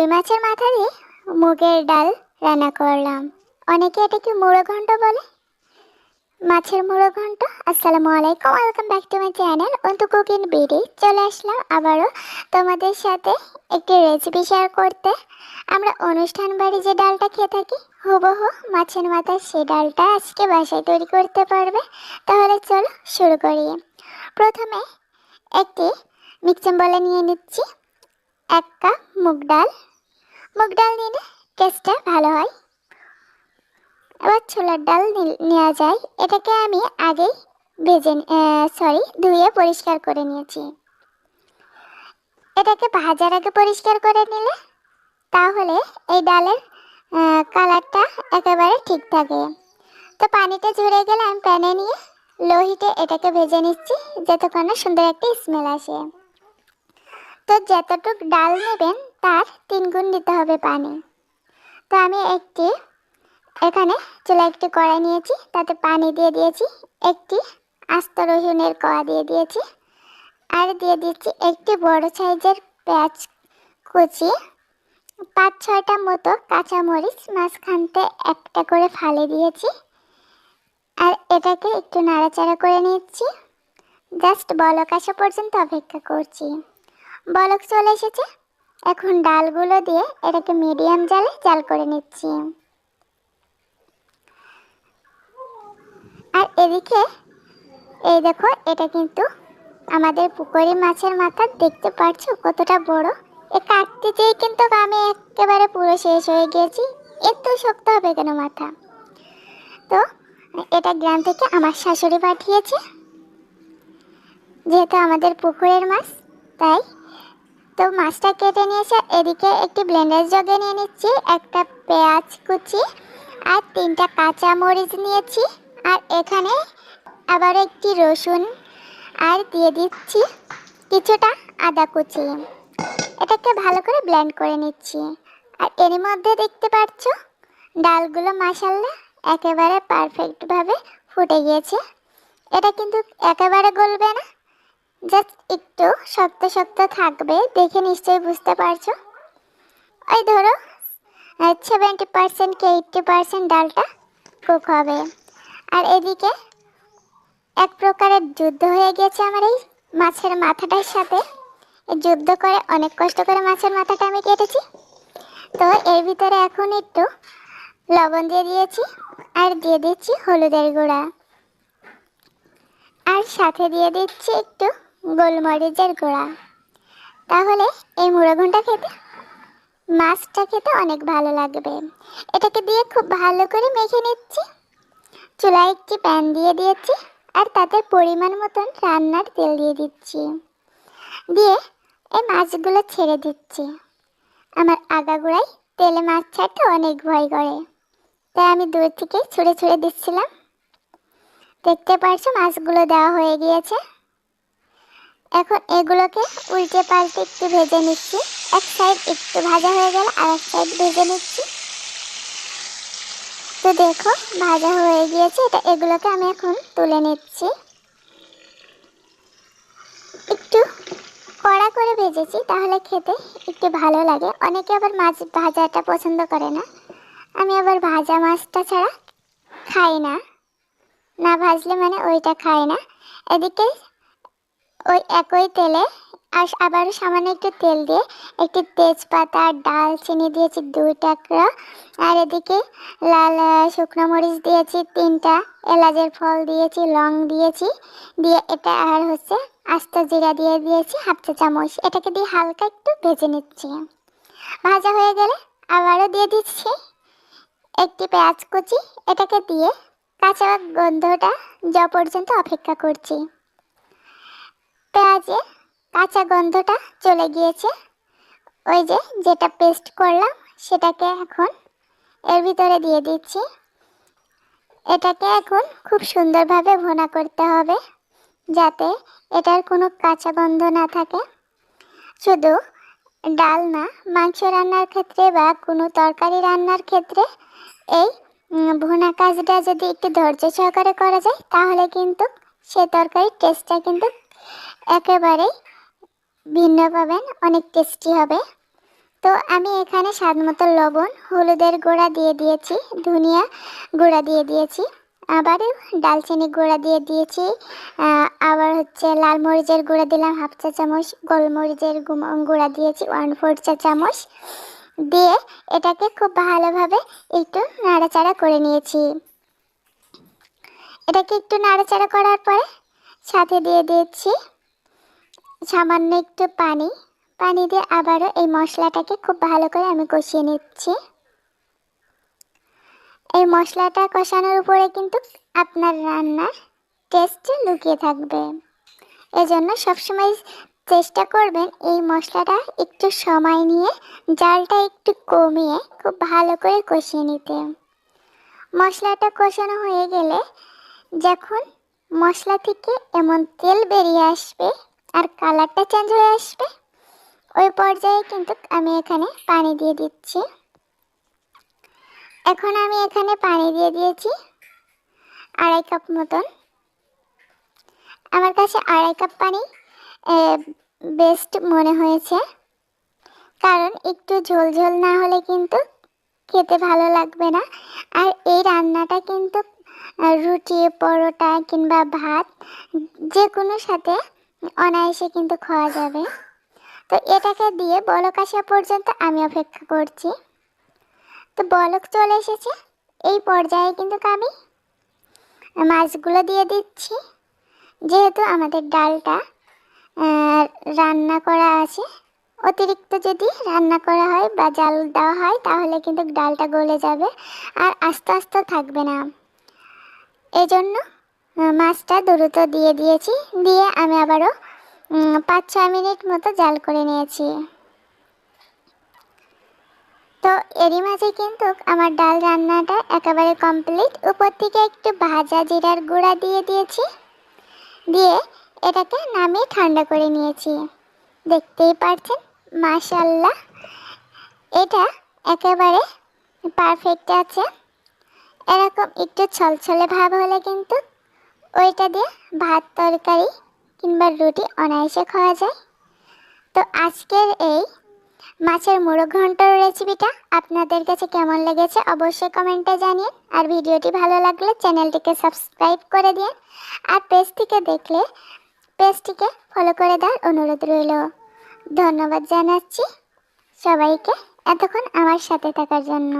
রুই মাছের মাথা দিয়ে মুগের ডাল রান্না করলাম। অনেকে এটাকে মুড়ো ঘন্ট বলে? মাছের মুড়ো ঘন্ট? আসসালামু আলাইকুম welcome back to my channel Antu cooking BD চলে আসলাম আবারও তোমাদের সাথে একটি রেসিপি শেয়ার করতে। আমরা অনুষ্ঠান বাড়ি যে ডালটা খেয়ে থাকি, হুবহু মাছের মাথার সেই ডালটা আজকে বাসায় তৈরি করতে পারবে। তাহলে চলো শুরু করি। প্রথমে একটি মিক্সিং বলে নিয়ে নিচ্ছি। এক কাপ মুগ ডাল মুগ ডাল নিলে টেস্টটা ভালো হয়। এবার ছোলার ডাল নেওয়া যায়। এটাকে আমি আগেই ভেজে সরি ধুয়ে পরিষ্কার করে নিয়েছি। এটাকে ভাজার আগে পরিষ্কার করে নিলে তাহলে এই ডালের কালারটা একেবারে ঠিক থাকে। তো পানিটা ঝরে গেলে আমি প্যানে নিয়ে লোহিতে এটাকে ভেজে নিচ্ছি যতক্ষণ সুন্দর একটা স্মেল আসে। তো যতটুক ডাল নেবেন তার তিন গুণ দিতে হবে পানি। তো আমি একটি, এখানে চুলা একটি কড়াই নিয়েছি, তাতে পানি দিয়ে দিয়েছি। একটি আস্ত রসুনের কোয়া দিয়ে দিয়েছি। আর দিয়ে দিচ্ছি একটি বড় সাইজের পেঁয়াজ কুচি। পাঁচ ছয়টা মতো কাঁচামরিচ, মাঝখানতে একটা করে ফালে দিয়েছি। আর এটাকে একটু নাড়াচাড়া করে নিচ্ছি। জাস্ট বলক আসা পর্যন্ত অপেক্ষা করছি। বলক চলে এসেছে। এখন ডালগুলো দিয়ে এটাকে মিডিয়াম জালে জাল করে নিচ্ছি। আর এদিকে এই দেখো, এটা কিন্তু আমাদের পুকুরি মাছের মাথা, দেখতে পারছ কতটা বড়? এ কাটতে যেয়ে কিন্তু আমি একেবারে পুরো শেষ হয়ে গিয়েছি এত শক্ত হবে কেন মাথা? তো, এটা গ্রাম থেকে আমার শাশুড়ি পাঠিয়েছে, যেহেতু আমাদের পুকুরের মাছ, তাই তো মাছটা কেটে নিয়েছে। এদিকে একটি ব্লেন্ডার জগে নিয়ে নিচ্ছি, একটা পেঁয়াজ কুচি আর তিনটা কাঁচা মরিচ নিয়েছি। আর এখানে আবার একটি রসুন আর দিয়ে দিচ্ছি কিছুটা আদা কুচি। এটাকে ভালো করে ব্লেন্ড করে নিচ্ছি। আর এর মধ্যে দেখতে পাচ্ছ, ডালগুলো মাসাল্লা একেবারে পারফেক্টভাবে ফুটে গিয়েছে। এটা কিন্তু একেবারে গলবে না। জাস্ট একটু শক্ত শক্ত থাকবে, দেখে নিশ্চয়ই বুঝতে পারছ। ওই ধরো সেভেন্টি পার্সেন্ট কি এইটটি পার্সেন্ট ডালটা কুক হবে। আর এদিকে এক প্রকারের যুদ্ধ হয়ে গেছে আমার এই মাছের মাথাটার সাথে। যুদ্ধ করে অনেক কষ্ট করে মাছের মাথাটা আমি কেটেছি। তো এর ভিতরে এখন একটু লবণ দিয়ে দিয়েছি আর দিয়ে দিচ্ছি হলুদের গুঁড়া। আর সাথে দিয়ে দিচ্ছি একটু গোলমরিচের গুঁড়া। তাহলে এই মুড়ো ঘণ্টা খেতে মাছটা খেতে অনেক ভালো লাগবে। এটাকে দিয়ে খুব ভালো করে মেখে নিচ্ছি। চুলায় একটি প্যান দিয়ে দিয়েছি আর তাতে পরিমাণ মতন রান্নার তেল দিয়ে দিচ্ছি। দিয়ে এই মাছগুলো ছেড়ে দিচ্ছি। আমার আগা আগাগোড়ায় তেলে মাছ ছাড়তে অনেক ভয় করে। তাই আমি দূর থেকে ছুঁড়ে ছুঁড়ে দিচ্ছিলাম। দেখতে পারছ মাছগুলো দেওয়া হয়ে গিয়েছে। এখন এগুলোকে উল্টে পাল্টে একটু ভেজে নিচ্ছি। এক সাইড একটু ভাজা হয়ে গেল আর এক সাইড ভেজে নিচ্ছি। তো দেখো, ভাজা হয়ে গিয়েছে, এটা এগুলোকে আমি এখন তুলে নিচ্ছি। একটু কড়া করে ভেজেছি, তাহলে খেতে একটু ভালো লাগে। অনেকে আবার মাছ ভাজাটা পছন্দ করে না। আমি আবার ভাজা মাছটা ছাড়া খাই না। না ভাজলে মানে ওইটা খাই না। এদিকে ওই একই তেলে আর আবার সামান্য একটু তেল দিয়ে একটি তেজপাতা আর ডালচিনি দিয়েছি দুই টাকরা। আর এদিকে লাল শুকনো মরিচ দিয়েছি তিনটা, এলাচের ফল দিয়েছি, লং দিয়েছি। দিয়ে এটা আর হচ্ছে আস্ত জিরা দিয়ে দিয়েছি হাফ চা চামচ। এটাকে দিয়ে হালকা একটু ভেজে নিচ্ছি। ভাজা হয়ে গেলে আবারও দিয়ে দিচ্ছি একটি পেঁয়াজ কুচি। এটাকে দিয়ে কাঁচা গন্ধটা যা পর্যন্ত অপেক্ষা করছি। পেঁয়াজে কাঁচা গন্ধটা চলে গিয়েছে। ওই যে যেটা পেস্ট করলাম, সেটাকে এখন এর ভিতরে দিয়ে দিচ্ছি। এটাকে এখন খুব সুন্দরভাবে ভোনা করতে হবে, যাতে এটার কোনো কাঁচা গন্ধ না থাকে। শুধু ডাল না, মাংস রান্নার ক্ষেত্রে বা কোনো তরকারি রান্নার ক্ষেত্রে এই ভুনা কাজটা যদি একটু ধৈর্য সহকারে করা যায়, তাহলে কিন্তু সে তরকারির টেস্টটা কিন্তু একেবারেই ভিন্ন পাবেন অনেক টেস্টি হবে। তো আমি এখানে স্বাদ মতো লবণ, হলুদের গুঁড়া দিয়ে দিয়েছি, ধনিয়া গুঁড়া দিয়ে দিয়েছি। আবার ডালচিনি গুঁড়া দিয়ে দিয়েছি। আবার হচ্ছে লাল মরিচের গুঁড়া দিলাম, হাফ চা চামচ। গোলমরিচের গুঁড়া দিয়েছি ওয়ান ফোর চা চামচ। দিয়ে এটাকে খুব ভালোভাবে একটু নাড়াচাড়া করে নিয়েছি। এটাকে একটু নাড়াচাড়া করার পরে সাথে দিয়ে দিয়েছি সামান্য একটু পানি পানি দিয়ে আবারও এই মশলাটাকে খুব ভালো করে আমি কষিয়ে নিচ্ছি। এই মশলাটা কষানোর উপরে কিন্তু আপনার রান্নার টেস্ট লুকিয়ে থাকবে। এজন্য সবসময় চেষ্টা করবেন এই মশলাটা একটু সময় নিয়ে, জালটা একটু কমিয়ে খুব ভালো করে কষিয়ে নিতে। মশলাটা কষানো হয়ে গেলে যখন মশলা থেকে এমন তেল বেরিয়ে আসবে আর কালারটা চেঞ্জ হয়ে আসবে। ওই পর্যায়ে কিন্তু আমি এখানে পানি দিয়ে দিচ্ছি। এখন আমি এখানে পানি দিয়ে দিয়েছি আড়াই কাপ মতন। আমার কাছে আড়াই কাপ পানি বেস্ট মনে হয়েছে। কারণ একটু ঝোল ঝোল না হলে কিন্তু খেতে ভালো লাগবে না। আর এই রান্নাটা কিন্তু রুটি, পরোটা কিংবা ভাত যে কোনো সাথে অনায়াসে কিন্তু খাওয়া যাবে। তো এটাকে দিয়ে বলক আসা পর্যন্ত আমি অপেক্ষা করছি। তো বলক চলে এসেছে। এই পর্যায়ে কিন্তু আমি মাছগুলো দিয়ে দিচ্ছি। যেহেতু আমাদের ডালটা রান্না করা আছে অতিরিক্ত যদি রান্না করা হয় বা জাল দেওয়া হয় তাহলে কিন্তু ডালটা গলে যাবে আর আস্তে আস্তে থাকবে না। এই জন্য আহ, মাছটা দ্রুত দিয়ে দিয়েছি। দিয়ে আমি আবারও পাঁচ ছয় মিনিট মতো জাল করে নিয়েছি। তো এরই মাঝে কিন্তু আমার ডাল রান্নাটা একেবারে কমপ্লিট উপর থেকে একটু ভাজা জিরার গুঁড়া দিয়ে দিয়েছি। দিয়ে এটাকে নামিয়ে ঠান্ডা করে নিয়েছি। দেখতেই পারছেন মাশাল্লাহ এটা একেবারে পারফেক্ট আছে। এরকম একটু ছলছলে ভাব হলে কিন্তু ওইটা দিয়ে ভাত তরকারি কিংবা রুটি অনায়াসে খাওয়া যায়। তো আজকের এই মাছের মুড়ো ঘণ্টার রেসিপিটা আপনাদের কাছে কেমন লেগেছে অবশ্যই কমেন্টে জানিয়ে, আর ভিডিওটি ভালো লাগলে চ্যানেলটিকে সাবস্ক্রাইব করে দিন, আর পেজটিকে দেখলে পেজটিকে ফলো করে দেওয়ার অনুরোধ রইল। ধন্যবাদ জানাচ্ছি সবাইকে, এতক্ষণ আমার সাথে থাকার জন্য।